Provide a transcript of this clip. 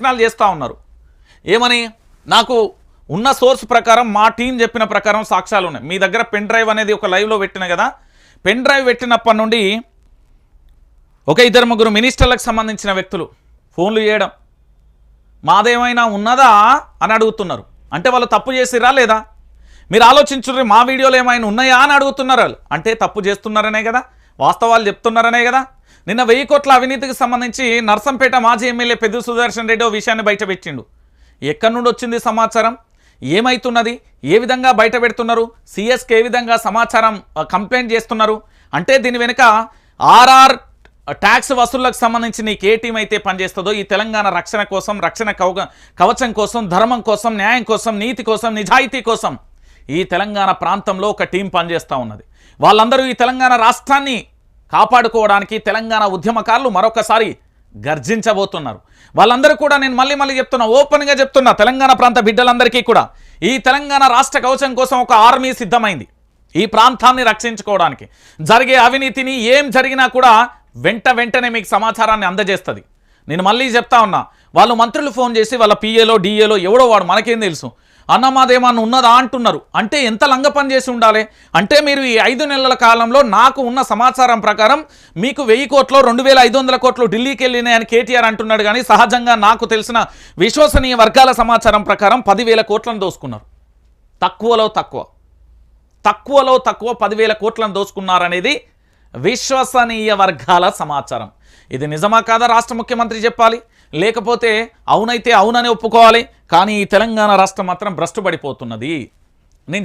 ప్రయత్నాలు చేస్తూ ఉన్నారు. ఏమని? నాకు ఉన్న సోర్స్ ప్రకారం మా టీం చెప్పిన ప్రకారం సాక్ష్యాలు ఉన్నాయి. మీ దగ్గర పెన్ డ్రైవ్ అనేది ఒక లైవ్లో పెట్టిన కదా? పెన్ డ్రైవ్ పెట్టినప్పటి నుండి ఒక ఇద్దరు ముగ్గురు మినిస్టర్లకు సంబంధించిన వ్యక్తులు ఫోన్లు చేయడం. మాదేమైనా ఉన్నదా అని అడుగుతున్నారు. అంటే వాళ్ళు తప్పు చేసిరా లేదా? మీరు ఆలోచించుర్రి మా వీడియోలు ఏమైనా ఉన్నాయా అని అడుగుతున్నారు వాళ్ళు. అంటే తప్పు చేస్తున్నారనే కదా? వాస్తవాలు చెప్తున్నారనే కదా? నిన్న వెయ్యి కోట్ల అవినీతికి సంబంధించి నర్సంపేట మాజీ ఎమ్మెల్యే పెద్ద సుదర్శన్ రెడ్డి ఓ విషయాన్ని బయటపెట్టిండు. ఎక్కడి నుండి వచ్చింది సమాచారం? ఏమైతున్నది? ఏ విధంగా బయట పెడుతున్నారు సిఎస్కి ఏ విధంగా సమాచారం కంప్లైంట్ చేస్తున్నారు? అంటే దీని వెనుక ఆర్ఆర్ ట్యాక్స్ వసూళ్ళకు సంబంధించి నీకు ఏ టీం అయితే పనిచేస్తుందో ఈ తెలంగాణ రక్షణ కోసం రక్షణ కవ కవచం కోసం ధర్మం కోసం న్యాయం కోసం నీతి కోసం నిజాయితీ కోసం ఈ తెలంగాణ ప్రాంతంలో ఒక టీం పనిచేస్తూ ఉన్నది. వాళ్ళందరూ ఈ తెలంగాణ రాష్ట్రాన్ని కాపాడుకోవడానికి తెలంగాణ ఉద్యమకారులు మరొకసారి గర్జించబోతున్నారు. వాళ్ళందరూ కూడా నేను మళ్ళీ మళ్ళీ చెప్తున్నా ఓపెన్గా చెప్తున్నా తెలంగాణ ప్రాంత బిడ్డలందరికీ కూడా. ఈ తెలంగాణ రాష్ట్ర కవచం కోసం ఒక ఆర్మీ సిద్ధమైంది. ఈ ప్రాంతాన్ని రక్షించుకోవడానికి. జరిగే అవినీతిని ఏం జరిగినా కూడా వెంట వెంటనే మీకు సమాచారాన్ని అందజేస్తుంది. నేను మళ్ళీ చెప్తా ఉన్నా వాళ్ళు మంత్రులు ఫోన్ చేసి వాళ్ళ పిఏలో డిఏలో ఎవడో వాడు మనకేం తెలుసు? అన్న మాదేమన్నా ఉన్నదా అంటున్నారు. అంటే ఎంత లంగ పని చేసి ఉండాలి? అంటే మీరు ఈ ఐదు నెలల కాలంలో నాకు ఉన్న సమాచారం ప్రకారం మీకు వెయ్యి కోట్లు రెండు వేల ఐదు వందల కోట్లు ఢిల్లీకి వెళ్ళినాయని కేటీఆర్ అంటున్నాడు కానీ సహజంగా నాకు తెలిసిన విశ్వసనీయ వర్గాల సమాచారం ప్రకారం పదివేల కోట్లను దోసుకున్నారు. తక్కువలో తక్కువ. తక్కువలో తక్కువ పదివేల కోట్లను దోచుకున్నారనేది విశ్వసనీయ వర్గాల సమాచారం. ఇది నిజమా కాదా రాష్ట్ర ముఖ్యమంత్రి చెప్పాలి? లేకపోతే అవునైతే అవునని ఒప్పుకోవాలి కానీ ఈ తెలంగాణ రాష్ట్రం మాత్రం భ్రష్టుపడిపోతున్నది. నేను